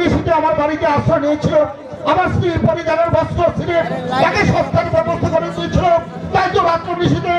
বিদেশিতে আমার বাড়িতে আশ্রয় নিয়েছিল, আমার স্ত্রীর পরিবারের বস্ত্র ছিলেন তাকে সস্তার ব্যবস্থা করে দিয়েছিল। তাই তো রাত্র নিশিতে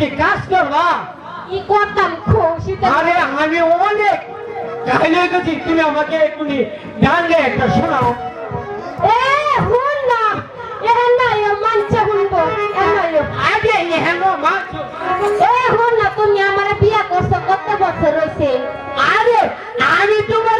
একটি কাজ করবা? কি করতাম আরে আমি অনেক। চাইলে গেছি তুমি আমাকে একটু জানলে একটা শোনাও। এ হুন না এ না এ এ আগে এ এ হুন না তুমি আমারে বিয়া করছ কত বছর হইছে? আরে আমি তোমার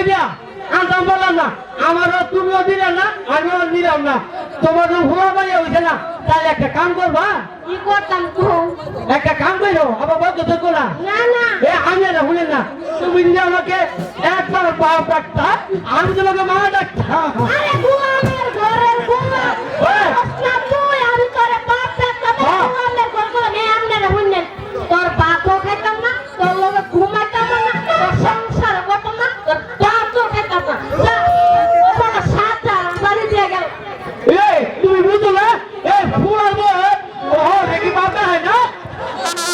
তো দিয়া আনতাম বললাম না আমারও তুমিও দিলে না আমিও দিলাম না। তোমার তো ভুয়া বাড়ি হয়েছে না তাহলে একটা কাম করবা? কি করতাম তো একটা কাম করো আবার বলতে তো না। না না। এ আমি না শুনেন না। তুমি যদি আমাকে একবার বাপ আমি তোমাকে মা ডাকতাম। আরে